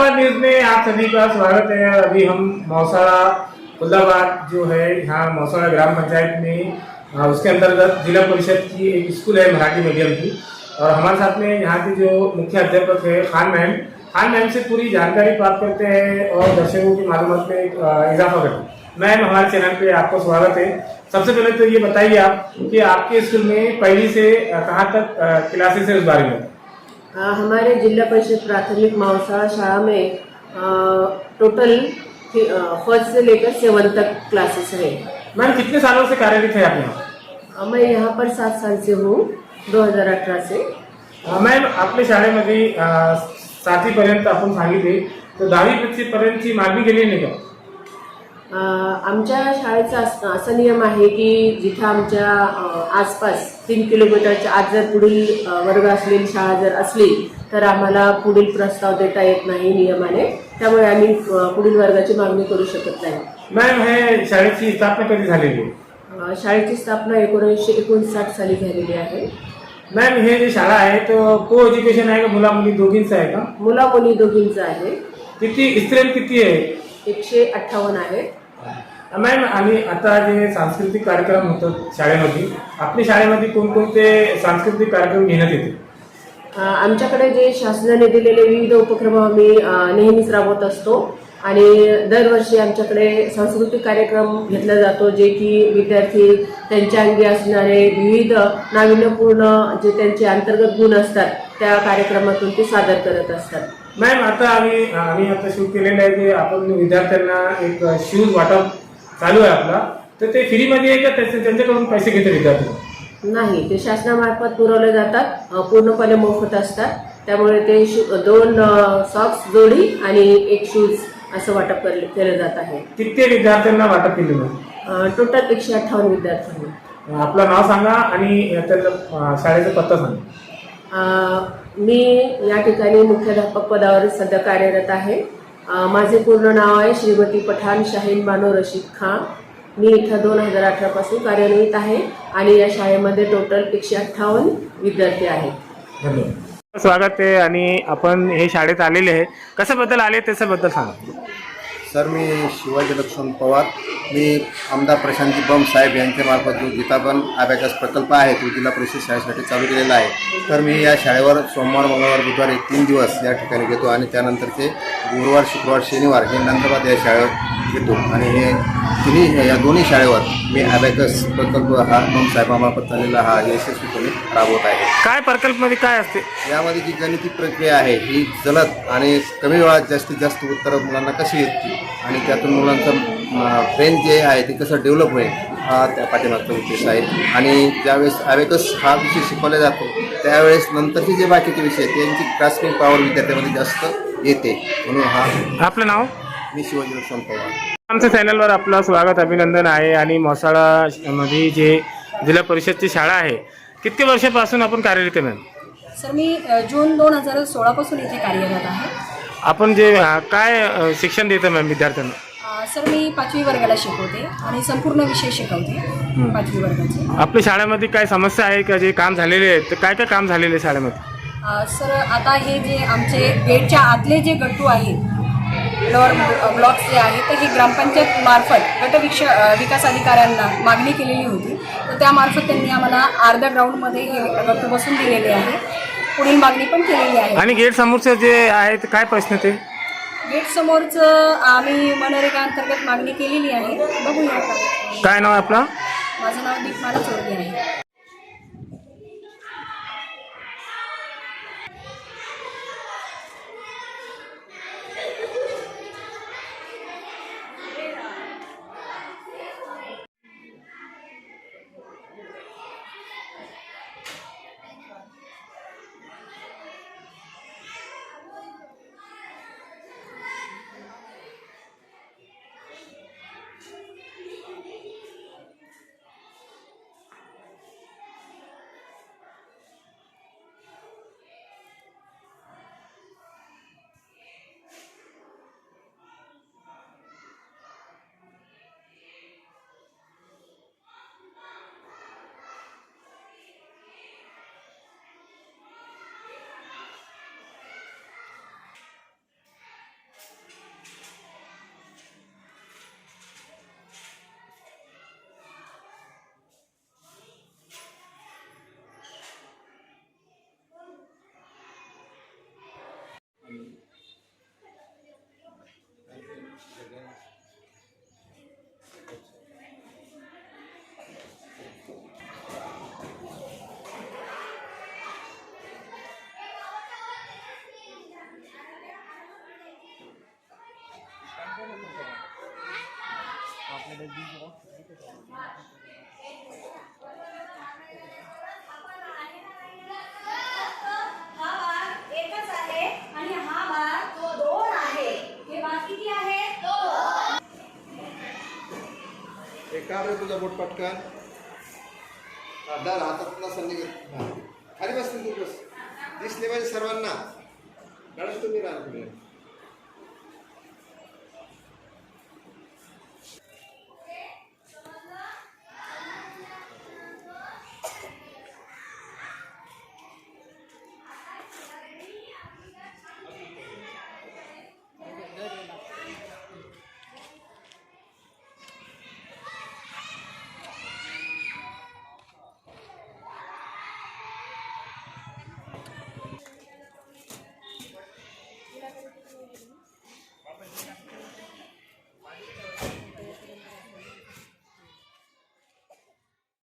Aurangabad news में आप सभी का स्वागत है। अभी हम मौसाड़ा खुल्लाबाद जो है, यहाँ मौसाड़ा ग्राम पंचायत में उसके अंतर्गत जिला परिषद की एक स्कूल है मराठी मीडियम की। और हमारे साथ में यहाँ के जो मुख्य अध्यापक है खान मैम। खान मैम से पूरी जानकारी प्राप्त करते हैं और दर्शकों की मालूमात में इजाफा करते हैं। मैम, हमारे चैनल पे आपका स्वागत है। सबसे पहले तो ये बताइए आप कि आपके स्कूल में पहली से कहाँ तक क्लासेस है उस बारे में? हमारे जिला परिषद प्राथमिक मावसा शाळा में टोटल फर्स्ट से लेकर सेवन तक क्लासेस है। मैम कितने सालों से कार्यरत है आप यहाँ? मैं यहाँ पर सात साल से हूँ 2018 से। मॅम आपल्या शाळेमध्ये अ, सातवीपर्यंत आपण सांगितले तर दहावी पर्यंतची मागणी केली नाही का? आमच्या शाळेचा अस- नियम आहे की जिथं आमच्या आसपास तीन किलोमीटरच्या आत जर पुढील वर्ग असलेली शाळा जर असली तर आम्हाला पुढील प्रस्ताव देता येत नाही नियमाने. त्यामुळे आम्ही पुढील वर्गाची मागणी करू शकत नाही. मॅम हे शाळेची स्थापना कधी झालेली? शाळेची स्थापना एकोणीसशे एकोणसाठ साली झालेली आहे. मॅम हे जे शाळा आहे तो को एज्युकेशन आहे का मुला मुली दोघींचं आहे का? मुला मुली दोघींचं आहे. किती स्त्रियांत किती आहे? एकशे अठ्ठावन्न आहे. मॅम आणि आता जे सांस्कृतिक कार्यक्रम होतात शाळेमध्ये आपल्या शाळेमध्ये कोणकोणते सांस्कृतिक कार्यक्रम घेण्यात येते आमच्याकडे जे शासनाने दिलेले विविध उपक्रम आम्ही नेहमीच राबवत असतो. आणि दरवर्षी आमच्याकडे सांस्कृतिक कार्यक्रम घेतला जातो जे की विद्यार्थी त्यांच्या अंगी असणारे विविध नाविन्यपूर्ण जे त्यांचे अंतर्गत गुण असतात त्या कार्यक्रमातून ते सादर करत असतात. मॅम आता आम्ही आम्ही आता शूट केलेलं आहे की आपण विद्यार्थ्यांना एक शूज वाटप चालू आहे आपला. तर ते फ्रीमध्ये आहे का? त्याचे त्यांच्याकडून पैसे घेते विद्यार्थी? नाही ते शासनामार्फत पुरवले जातात. पूर्णपणे मोफत असतात. त्यामुळे ते शू दोन सॉक्स जोडी आणि एक शूज असं वाटप केलं जात आहे. किती विद्यार्थ्यांना वाटप केलेलं? टोटल एकशे अठ्ठावन्न विद्यार्थ्यांना. आपलं नाव सांगा आणि त्याचं शाळेचा पत्ता सांगा. मी या ठिकाणी मुख्याध्यापक पदावर सध्या कार्यरत आहे. माझे पूर्ण नाव आहे श्रीमती पठाण शाहीन बानो रशीद खान मी इथं दोन हजार अठरापासून कार्यान्वित आहे आणि या शाळेमध्ये टोटल एकशे अठ्ठावन्न विद्यार्थी आहेत. धन्यवाद. स्वागत आहे आणि आपण हे शाळेत आलेले आहे. कशाबद्दल आले त्याच्याबद्दल सांगा. सर मी शिवाजी लक्ष्मण पवार. मी आमदार प्रशांतजी बम साहेब यांच्यामार्फत जो गीताबन अभ्यास प्रकल्प आहे तो जिल्हा परिषद शाळेसाठी चालू केलेला आहे. तर मी या शाळेवर सोमवार मंगळवार बुधवार एक तीन दिवस या ठिकाणी घेतो आणि त्यानंतरचे गुरुवार शुक्रवार शनिवार हे नंदबाद या शाळेवर घेतो. आणि हे तिन्ही या दोन्ही शाळेवर मी अबॅकस प्रकल्प हा बम साहेबामार्फत चाललेला हा यशस्वीपणे राबवत आहे. काय प्रकल्पमध्ये काय असते? यामध्ये जी गणिती प्रक्रिया आहे ही जलद आणि कमी वेळात जास्तीत जास्त उत्तरं मुलांना कशी येतील आणि त्यातून मुलांचं ब्रेन जे आहे ते कसं डेव्हलप होईल हा त्या पाठीमागचा उद्देश आहे. आणि ज्यावेळेस अवेकस हा विषय शिकवला जातो त्यावेळेस नंतरचे जे बाकीचे विषय आहेत त्यांची ग्रास्पिंग पॉवर विद्यार्थ्यामध्ये जास्त येते. म्हणून हा आपलं नाव? मी शिवाजी लक्ष्मण पवार. आमच्या चॅनलवर आपलं स्वागत अभिनंदन आहे. आणि मोसाळा मध्ये जे जिल्हा परिषदची शाळा आहे किती वर्षापासून आपण कार्यरत आहे मॅम? सर मी जून दोन हजार सोळापासून इथे कार्यरत आहे. आपण जे अं, काय अं, शिक्षण देतं मॅम विद्यार्थ्यांना? अ, सर मी पाचवी वर्गाला शिकवते आणि संपूर्ण विषय शिकवते पाचवी वर्गाचे. आपल्या शाळेमध्ये काय समस्या आहे का जे काम झालेले आहेत? तर काय काय काम झालेले आहे शाळेमध्ये? अ, सर आता हे जे आमचे गेटच्या आतले जे गट्टू आहेत फ्लोअर ब्लॉक्स जे आहेत तर हे ग्रामपंचायत मार्फत गट विक्ष अ, विकास अधिकाऱ्यांना मागणी केलेली होती. तर त्यामार्फत त्यांनी आम्हाला अर्ध्या ग्राउंडमध्ये हे गट्टू बसून दिलेले आहे. पुढील मागणी पण केलेली आहे. आणि गेट समोरचं जे आहे ते काय प्रश्न ते? गेट समोरचं आम्ही मनरेगा अंतर्गत मागणी केलेली आहे. बघूया आता. काय नाव आहे आपलं? माझं नाव दीपमाला चोरगे आहे. एका रे तुझा बोट पटकन. धर हातात नसेल खाली बस तू बस. दिसले पाहिजे गणेश तुम्ही